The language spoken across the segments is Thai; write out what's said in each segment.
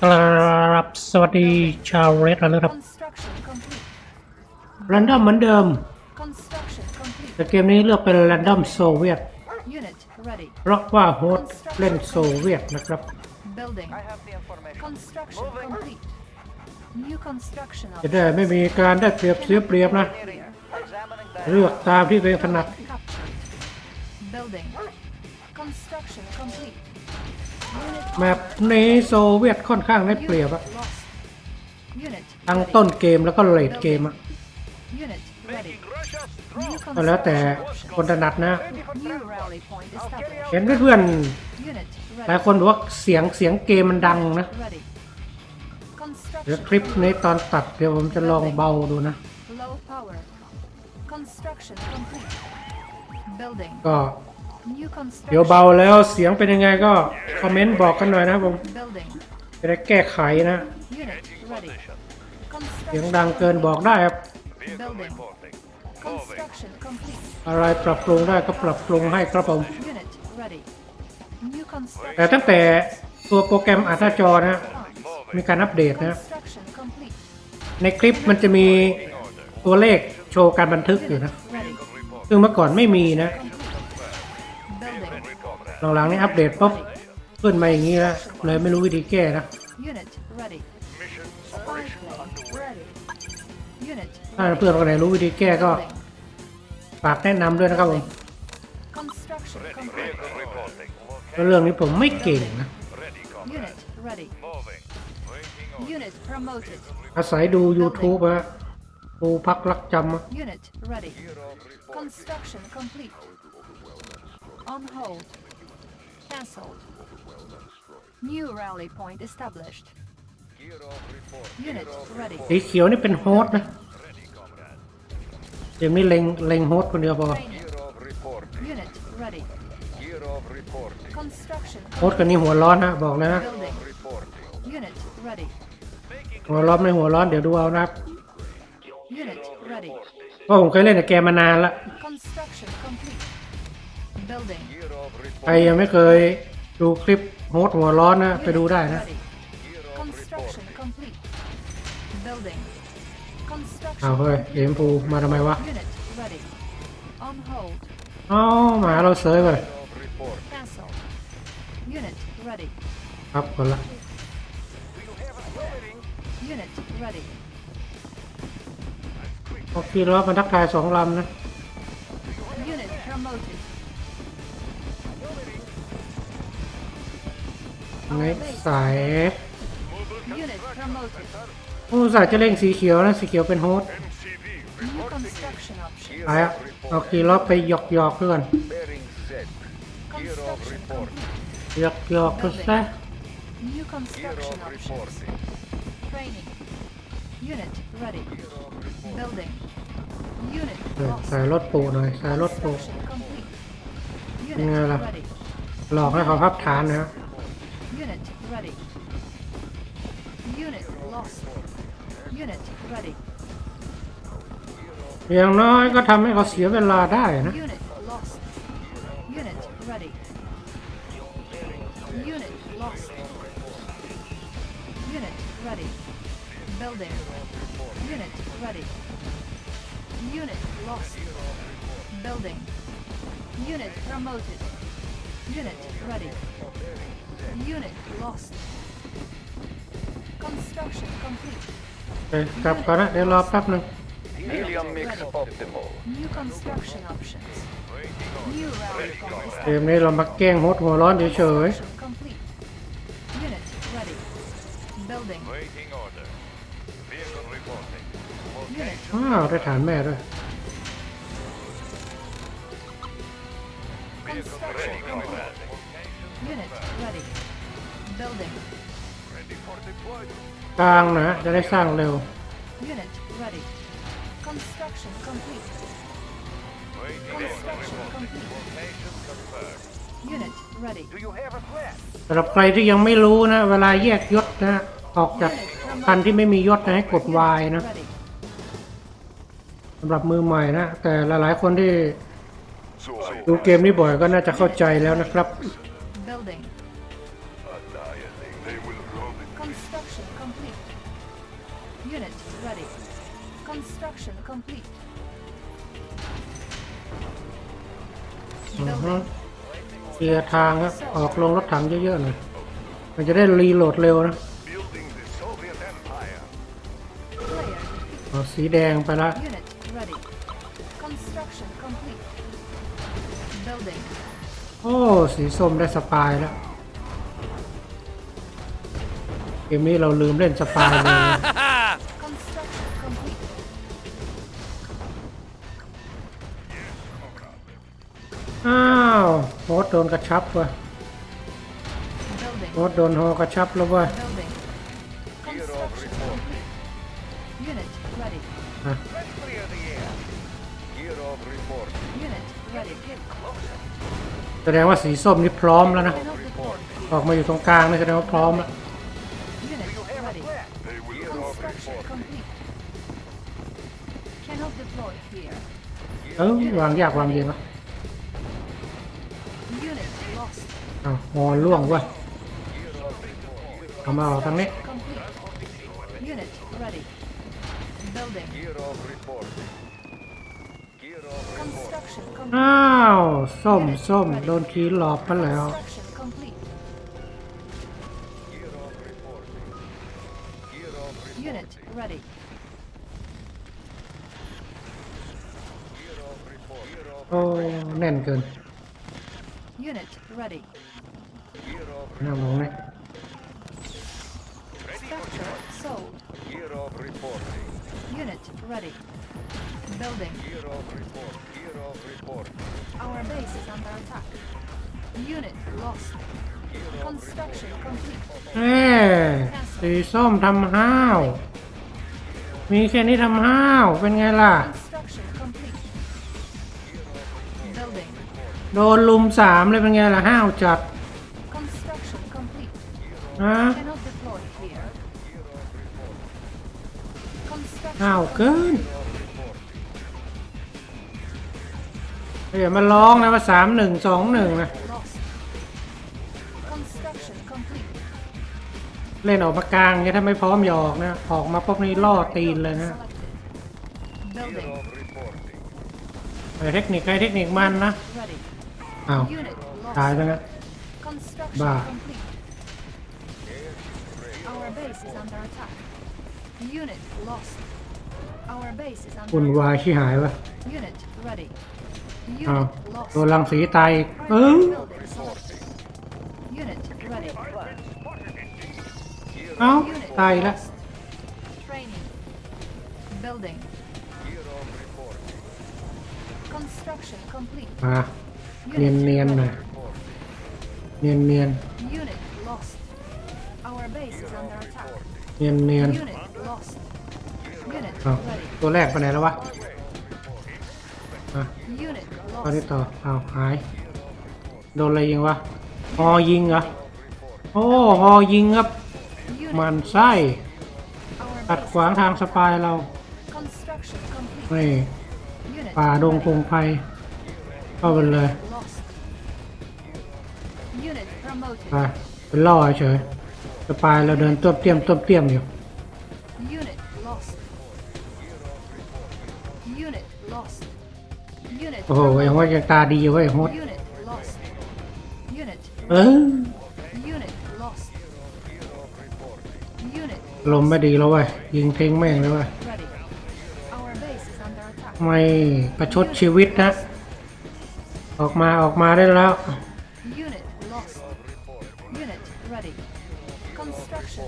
ครับสวัสดีชาวเรดแล้วครับแรนดอมเหมือนเดิม แต่เกมนี้เลือกเป็นแรนดอมโซเวียตเพราะว่าโฮสเล่นโซเวียตนะครับจะได้ไม่มีการได้เปรียบเสียเปรียบนะเลือกตามที่เัวเองถนัด Building. Construction complete. แมปนี้โซเวียตค่อนข้างได้เปรียบอะทั้งต้นเกมแล้วก็เลดเกมอะก็แล้วแต่คนถนัดนะ เห็นเพื่อนๆหลายคนบอกว่าเสียงเสียงเกมมันดังนะ เดี๋ยวคลิปในตอนตัดเดี๋ยวผมจะลองเบาดูนะก็เดี๋ยวเบาแล้วเสียงเป็นยังไงก็คอมเมนต์บอกกันหน่อยนะครับผมจะได้แก้ไขนะ เสียงดังเกินบอกได้ครับอะไรปรับปรุงได้ก็ปรับปรุงให้ครับผม แต่ตั้งแต่ตัวโปรแกรมอัตหน้าจอนะ มีการอัปเดตนะ ในคลิปมันจะมีตัวเลขโชว์การบันทึกอยู่นะ ซึ่งเมื่อก่อนไม่มีนะหลังๆนี้อัปเดตปุ๊บขึ้นมาอย่างนี้แล้วเลยไม่รู้วิธีแก้นะถ้าเพื่อนคนไหนรู้วิธีแก้ก็ฝากแนะนำด้วยนะครับผมเรื่องนี้ผมไม่เก่งนะอาศัยดู YouTube ฮะดูพักรักจำอะ Cancelled. New rally point established. Unit ready. สีเขียวนี่เป็นโฮสต์นะยังไม่เล็งเล็งโฮสต์คนเดียวพอโฮสต์คนนี้หัวร้อนนะบอกนะ หัวร้อนไม่หัวร้อนเดี๋ยวดูเอานะครับก็ผมเคยเล่นแต่แกมานานละใครยังไม่เคยดูคลิปโฮสหัวร้อนนะไปดูได้นะเอาเฮ้ยเอมพูมาทำไมวะเอาหมาเราเซิร์ฟเลครับคนละโอเคแล้วมันทักทายสองลำนะไม่ใสผู้สายจะเล่งสีเขียวนะ สีเขียวเป็นโฮสไปอ่ะเอาคีรอบไปหยอกหยอกเพื่อนหยอกหยอกก็ซะใสายรถปูหน่อยสายรถปูยังไงล่ะหลอกให้เขาพับฐานนะ Unit ready. Unit lost. Unit ready. อย่างน้อยก็ทำให้เขาเสียเวลาได้นะ Unit lost. Unit ready. Unit lost. Unit ready. Building. Unit ready. Unit lost. Building. Unit promoted. Unit ready. Unit lost. Construction complete. ไปกลับก่อนนะเดี๋ยวรอแป๊บหนึง Helium mix optimal. New construction options. New round of construction เกมนี้เรามาแกล้งโฮสต์หัวร้อนเฉย complete. Unit ready. Building. Waiting order. Vehicle reporting. Unit ๆอ้าวได้ฐานแม่ด้วยร้างนะจะได้สร้างเร็วสำหรับใครที่ยังไม่รู้นะ เวลาแยกยศนะออกจากคันที่ไม่มียศนะให้กด Y นะสำหรับมือใหม่นะ แต่หลาย ๆ คนที่ดูเกมนี้บ่อยก็น่าจะเข้าใจแล้วนะครับ complete. u เสียร์ทางครับออกลงรถถังเยอะๆหน่อยมันจะได้รีโหลดเร็วนะ สีแดงไปละโอ้ สีส้มได้สปายแล้ว เกมนี้เราลืมเล่นสปายเลยโดนกระชับว่ะโอ๊ตโดนหอกระชับ แล้วว่ะแสดงว่าสีส้มนี่พร้อมแล้วนะ ออกมาอยู่ตรงกลางนี่แสดงว่าพร้อมแล้ว เออ วางยากวางเย็นวะอาหอนล่วงว่ะเอามาเอาทางนี้ อ้าวส้มส้มโดนขีหลอกไปแล้ว โอ้แน่นเกินน้ำลงไหมเอ้สีส้มทำห้าว มีแค่นี้ทำห้าว เป็นไงล่ะโดนลุมสามเลยเป็นไงล่ะห้าวจัดอ้าวเกินเดี๋ยวมาลร้องนะ ว่าสามหนึ่งสองหนึ่งนะเล่นออกมากลางเนี่ยถ้าไม่พร้อมหยอกนะ ออกมาพวกนี้ล่อตีนเลยนะเทคนิคใอเทคนิคมัน นะ อ้าว ตายแล้วนะ บ้า under attack. Unit lost. Our base is คุณ under วาย attack. ชิหายวะ Unit ready. อ้าว Unit lost. โดนรังสีตายอีกเออ Primary building selected. Unit ready. เอ้า Unit ตายอีกแล้ว lost. Training. Building. Construction complete. มาเนียน Unit เนียนๆ ready. หน่อยเนียนเนียน Unit lost. Our base is under เนียนเนียนเอาตัวแรกไปไหนแล้ววะอตอนนี้ต่อเอาหาย โดนอะไรยิงวะฮอยิงเหรอ โอ้ฮอยิงครับ มันไส้ตัดขวางทางสปายเราไม่ป่าดงคงไพเข้าไปเลยไปเป็นล่อเฉยสปายเราเดินตัวเตี้ยมตัวเตี้ยมอยู่ Unit lost. Unit lost. Unit โอ้โหไอ้หัวจะตาดีอยไอ้โฮด u เออลมไม่ดีแล้วเว้ย ยิงเพ้งแม่งเลยเว้ยไม่ประชดชีวิตนะ ออกมาออกมาได้แล้ว u น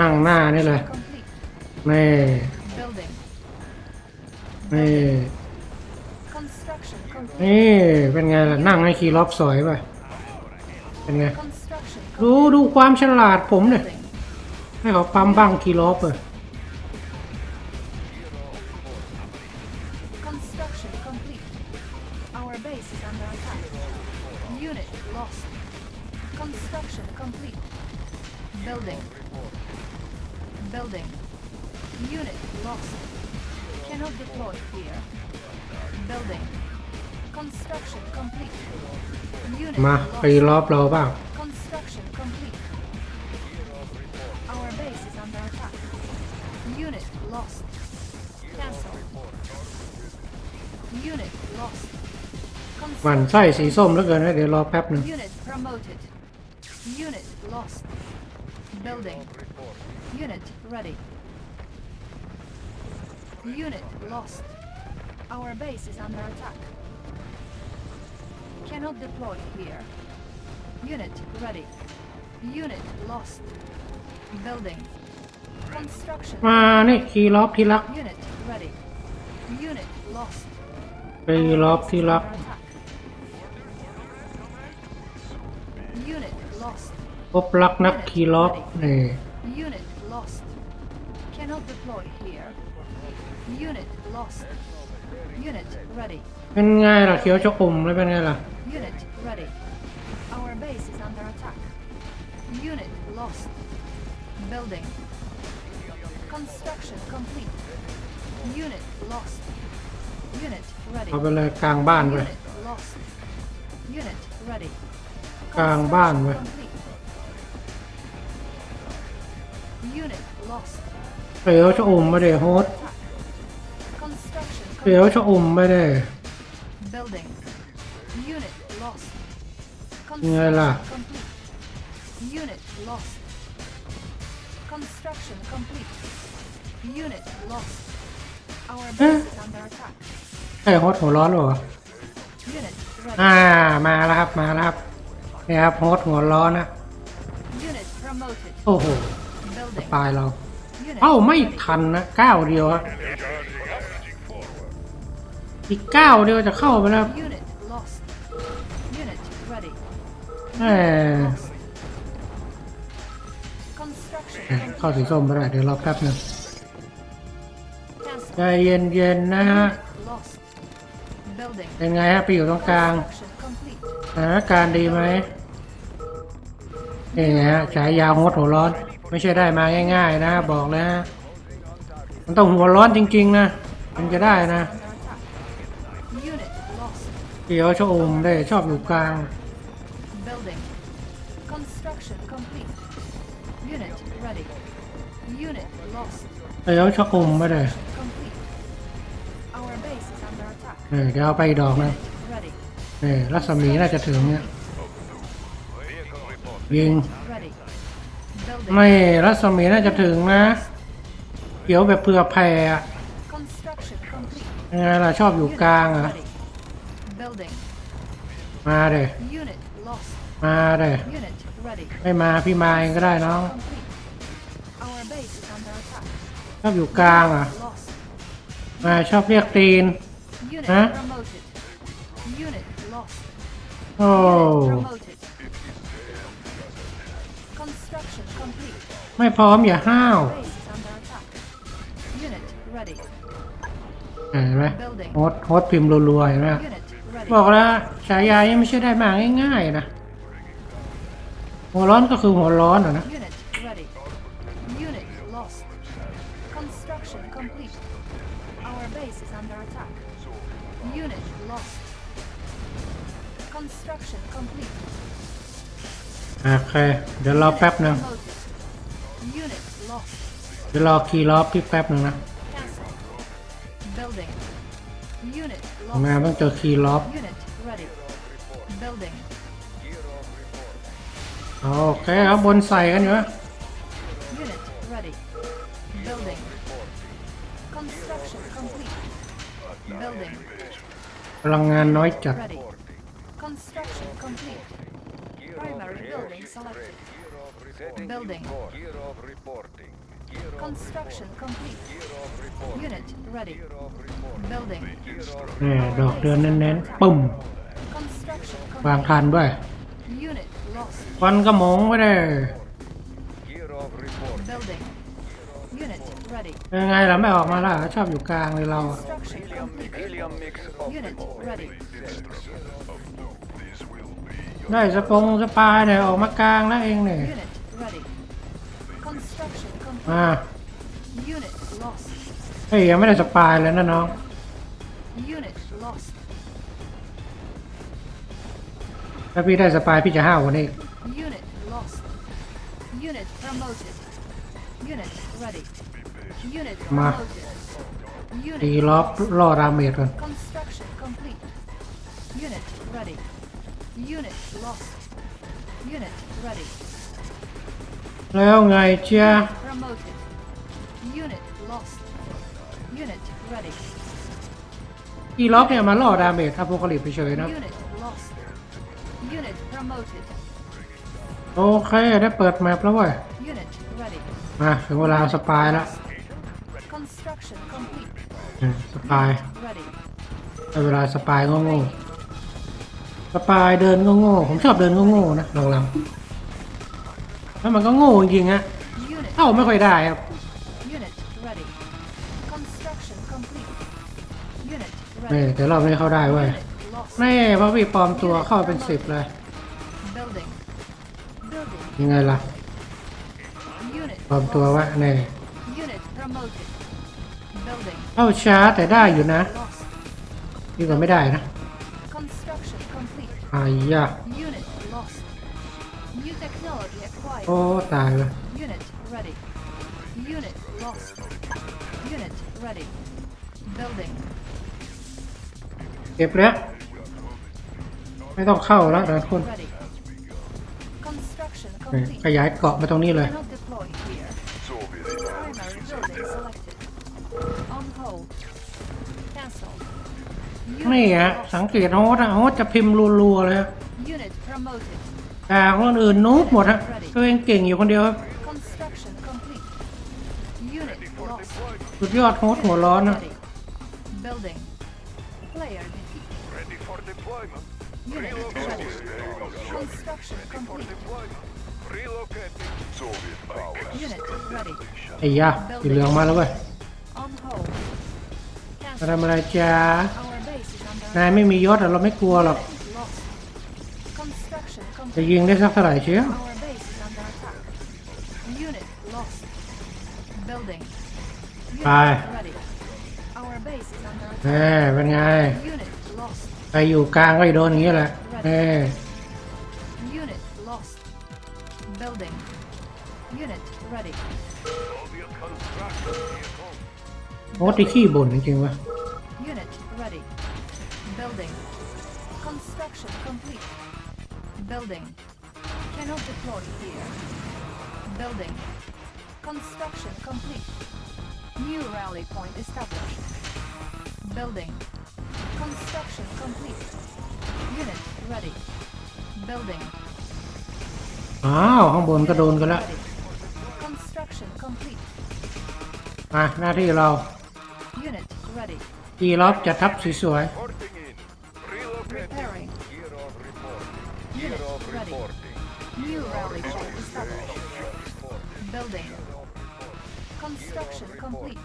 ั่งหน้านี่เลยนี่ไม่นี่เป็นไงล่ะนั่งให้คีล็อกสวยไปเป็นไงดูดูความฉลาดผมเนี่ยให้เขาปั๊มบ้างคีล็อกเลย base is under attack. Unit lost. Construction complete. Building. Building. Unit lost. Cannot deploy here. Building. Construction complete. Unit มาตีรอบเราเปล่า Construction complete. Our base is under attack. Unit lost. Cancel. Unit lost. หวั่นไส้สีส้มแล้วเกินนเดี๋ยวรอแป๊บหนึ่งมานี่ คีล็อบที่รักไปล็อบที่รักพบลักนัก คีล็อกเนี่ยเป็นไงล่ะ เขียว ชกุ่มแล้วเป็นไงล่ะเอา ไป เลย กลางบ้านเไยกลาง บ้านเไยเปลวชะอุ่มไม่ได้โฮสเปลวชะอุ่มไม่ได้ยังไงล่ะไอ้โฮสหัวร้อนเหรออ่ามาแล้วครับมาแล้วครับนี่ครับโฮสหัวร้อนนะ โอ้โหตายเราเอ้าไม่ทันนะก้าวเดียวฮะอีกก้าวเดียวจะเข้าไปแล้วเออเข้าสีส้มไปได้เดี๋ยวรอแป๊บหนึ่งใจเย็นๆนะฮะเป็นไงฮะไปอยู่ตรงกลางสถานการณ์ดีไหมนี่ไงฮะฉายาวงดหัวร้อนไม่ใช่ได้มาง่าย ๆ นะบอกนะ มันต้องหัวร้อนจริง ๆ นะมันจะได้นะเดี๋ยวชอมได้ ชอบอยู่กลางเดี๋ยวชอมไม่ได้เดี๋ยวเอาไปดอกนะเนียรัศมีน่าจะถึงเนี่ยยิงไม่รัศมีน่าจะถึงนะเดียวแบบเผื่อแผ่ยังไงล่ะ ชอบอยู่กลางอะมาเด้มาเด้ไม่มาพี่มาเองก็ได้น้อง ชอบอยู่กลางอะมาชอบเรียกตีนนะโอ้ไม่พร้อม อย่าห้าวเห็นไหมโฮสโฮสพิมพ์รัวๆเห็นไหมบอกแล้วฉายานี่ไม่ใช่ได้มาง่ายๆนะ หัวร้อนก็คือหัวร้อนอ่ะนะ โอเค เดี๋ยวรอแป๊บหนึ่งจะรอคียล็อบพี่แป๊บนึงนะมาต้องเจอคียล็อบโอเคครับบนใส่กันอยู่นะพลังงานน้อยจัด Primary building selected. Building. Construction complete. Unit ready. Building. นี่ดอกเดือนเน้นๆปึ้ม Construction วาง complete. คันด้วย Unit lost. ควันกระหมองไว้เลย Building. Unit ready. ยังไงเราไม่ออกมาล่ะชอบอยู่กลางเลยเราอะ Construction complete. Unit ready. ได้สปงสปาเนี่ย ออกมากลางแล้วเองเนี่ยมาเฮ้ย ยังไม่ได้สปายเลยนะน้องถ้าพี่ได้สปาย พี่จะห้าวันนี้มาดีล็อบล่อรามเมดกัน Unit lost. Unit ready. แล้วไงเชียร์อีล็อกเนี่ยมันหล่อดาเมจถ้าพวกขลิบไปเฉยนะโอเค ได้เปิดแมปแล้วเว้ยมา ถึงเวลาสปายแล้วสปายได้เวลาสปายงงงงสปายเดินก็โง่ผมชอบเดินก็โง่นะลองๆแล้วมันก็โง่จริงๆฮะเข้าไม่ค่อยได้ครับนี่แต่รอบนี้เข้าได้เว้ยแม่พระวีปลอมตัวเข้าเป็นสิบเลยยังไงล่ะปลอมตัววะนี่เข้าช้าแต่ได้อยู่นะดีกว่าไม่ได้นะไอ้ยะโอ้ ตายละเก็บแล้ว ไม่ต้องเข้าแล้วนะคุณขยายเกาะมาตรงนี้เลยนี่ฮะสังเกตโฮสอะโฮสจะพิมพ์รัว ๆ เลยฮะแต่คนอื่น นูบหมดฮะตัวเองเก่งอยู่คนเดียวครับสุดยอดโฮสหัวร้อนนะไอ้ยาสีเหลืองมาแล้วเว้ยจะทำอะไรจ้านายไม่มียศเราไม่กลัวหรอก จะยิงได้สักเท่าไหร่เชียวไปเออเป็นไง ไปอยู่กลางก็โดนอย่างนี้แหละเออ u โอ้ที่ขี้บ่นจริงๆวะ Building. Construction complete. Building. Cannot deploy here. Building. Construction complete. New rally point established. Building. Construction complete. Unit ready. Building. อ้าว ข้างบนก็โดนกันแล้ว Ready. Construction complete. มาหน้าที่เรา Unit ready. ตีล็อบจัดทับสวย Reporting Repairing. Year of reporting. Year Unit of ready. reporting. New rally check established. Building. Construction complete.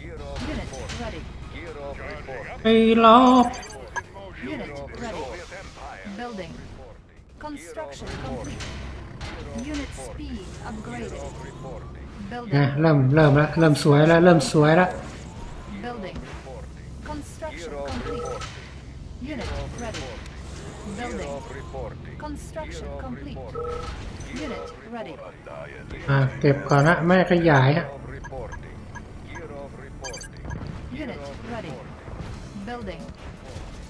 Unit ready. Reload. Unit ready. Building. Construction complete. Unit speed upgraded. Building. เริ่มเริ่มแล้วเริ่มสวยแล้วเริ่มสวยแล้ว Unit ready. Building. Construction complete. Unit ready. อ่ะเก็บก่อนนะแม่ขยายอะ Unit ready. Building.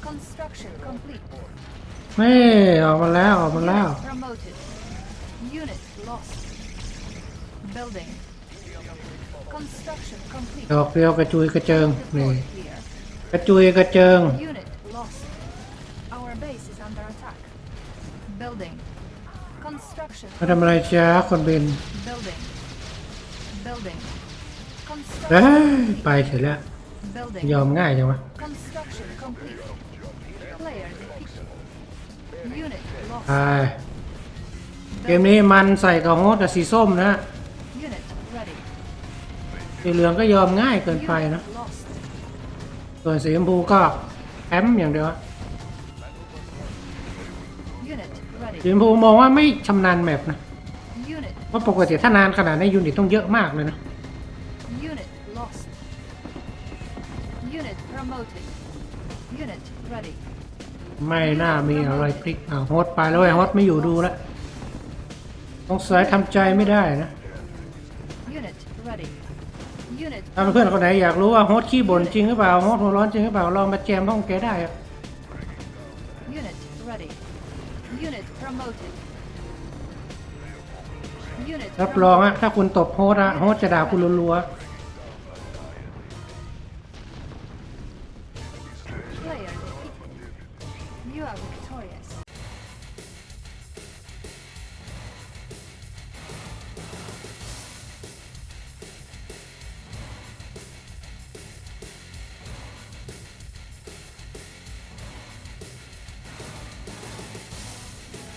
Construction complete. แม่ออกมาแล้ว ออกมาแล้ว Unit promoted. Unit lost. Building. Construction complete. ดอกเดียวกระจุยกระเจิงนี่ Deploy here. กระจุยกระเจิง Unit มาทำอะไรจ้า คนบินไปเสร็จแล้ว ยอมง่ายจังวะไปเกมนี้มันใส่กับโฮสแต่สีส้มนะสีเหลืองก็ยอมง่ายเกินไปนะส่วนสีชมพูก็แอมอย่างเดียวสมพูมองว่าไม่ชำนาญแมปนะ เพราะปกติถ้านานขนาดนี้ยูนิตต้องเยอะมากเลยนะ ไม่น่ามีอะไรพลิกอ่าฮอตไปแล้วไอ้ฮอตไม่อยู่ดูแล้วต้องสายทำใจไม่ได้นะ ถ้าเพื่อนคนไหน อยากรู้ว่าฮอตขี้บ่นจริงหรือเปล่าฮอตหัวร้อนจริงหรือเปล่าลองมาแจมห้องแกได้ครับรับรองอะถ้าคุณตบโฮสอะโฮสจะด่าคุณรัวๆ